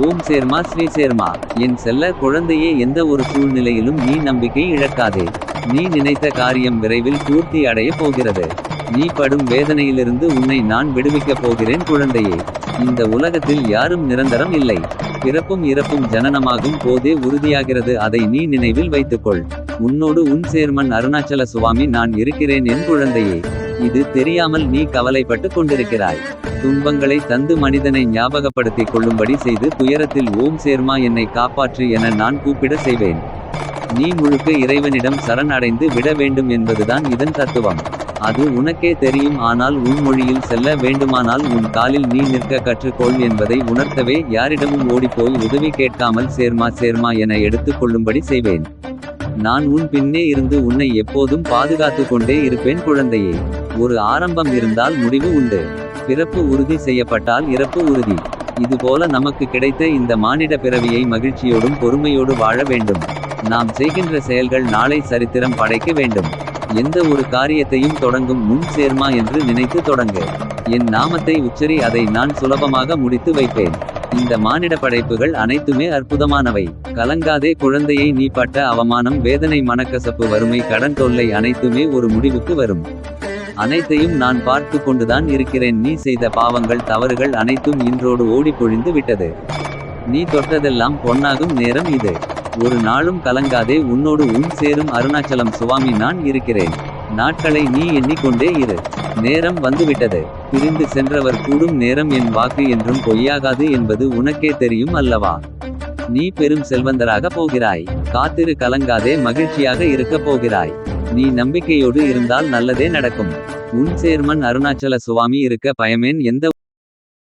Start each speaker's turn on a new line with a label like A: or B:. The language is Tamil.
A: ஓம் சேர்மா ஸ்ரீ சேர்மா. என் செல்ல குழந்தையே எந்த ஒரு சூழ்நிலையிலும் நீ நம்பிக்கை இழக்காதே. நீ நினைத்த காரியம் விரைவில் பூர்த்தி அடைய போகிறது. நீ படும் வேதனையிலிருந்து உன்னை நான் விடுவிக்கப் போகிறேன் குழந்தையே. இந்த உலகத்தில் யாரும் நிரந்தரம் இல்லை. பிறப்பும் இறப்பும் ஜனனமாகும் போதே உறுதியாகிறது அதை நீ நினைவில் வைத்துக்கொள். உன்னோடு உன் சேர்மன் அருணாச்சல சுவாமி நான் இருக்கிறேன் என் குழந்தையே. இது தெரியாமல் நீ கவலைப்பட்டு கொண்டிருக்கிறாய். துன்பங்களை தந்து மனிதனை ஞாபகப்படுத்திக் கொள்ளும்படி செய்து துயரத்தில் ஓம் சேர்மா என்னை காப்பாற்று என நான் கூப்பிட செய்வேன். நீ முழுக்க இறைவனிடம் சரண் அடைந்து விட வேண்டும் என்பதுதான் இதன் தத்துவம். அது உனக்கே தெரியும் ஆனால் உன் மொழியில் செல்ல வேண்டுமானால் உன் காலில் நீ நிற்க கற்றுக்கொள் என்பதை உணர்த்தவே யாரிடமும் ஓடிப்போய் உதவி கேட்காமல் சேர்மா சேர்மா என எடுத்துக் கொள்ளும்படி செய்வேன். நான் உன் பின்னே இருந்து உன்னை எப்போதும் பாதுகாத்து கொண்டே இருப்பேன் குழந்தையே. ஒரு ஆரம்பம் இருந்தால் முடிவு உண்டு. பிறப்பு உறுதி செய்யப்பட்டால் இறப்பு உறுதி. இதுபோல நமக்கு கிடைத்த இந்த மானிட பிறவியை மகிழ்ச்சியோடும் பொறுமையோடு வாழ வேண்டும். நாம் செய்கின்ற செயல்கள் நாளை சரித்திரம் படைக்க வேண்டும். எந்த ஒரு காரியத்தையும் தொடங்கும் முன் சேர்மா என்று நினைத்து தொடங்கு. என் நாமத்தை உச்சரி அதை நான் சுலபமாக முடித்து வைப்பேன். இந்த மானிட படைப்புகள் அனைத்துமே அற்புதமானவை. கலங்காதே குழந்தையை நீ பட்ட அவமானம் வேதனை மனக்கசப்பு வறுமை கடன் தொல்லை அனைத்துமே ஒரு முடிவுக்கு வரும். அனைத்தையும் நான் பார்த்து கொண்டுதான் இருக்கிறேன். நீ செய்த பாவங்கள் தவறுகள் அனைத்தும் இன்றோடு ஓடி பொழிந்து விட்டது. நீ தொட்டதெல்லாம் பொன்னாகும் நேரம் இது. ஒரு நாளும் கலங்காதே உன்னோடு உன் சேரும் அருணாச்சலம் சுவாமி நான் இருக்கிறேன். நாட்களை நீ எண்ணிக்கொண்டே இரு. நேரம் வந்துவிட்டது. பிரிந்து சென்றவர் கூடும் நேரம் என் வாக்கு என்றும் பொய்யாகாது என்பது உனக்கே தெரியும் அல்லவா? நீ பெரும் செல்வந்தராக போகிறாய். காத்திரு கலங்காதே மகிழ்ச்சியாக இருக்கப் போகிறாய். நீ நம்பிக்கையோடு இருந்தால் நல்லதே நடக்கும். உன் சேர்மன் அருணாச்சல சுவாமி இருக்க பயமேன் எந்த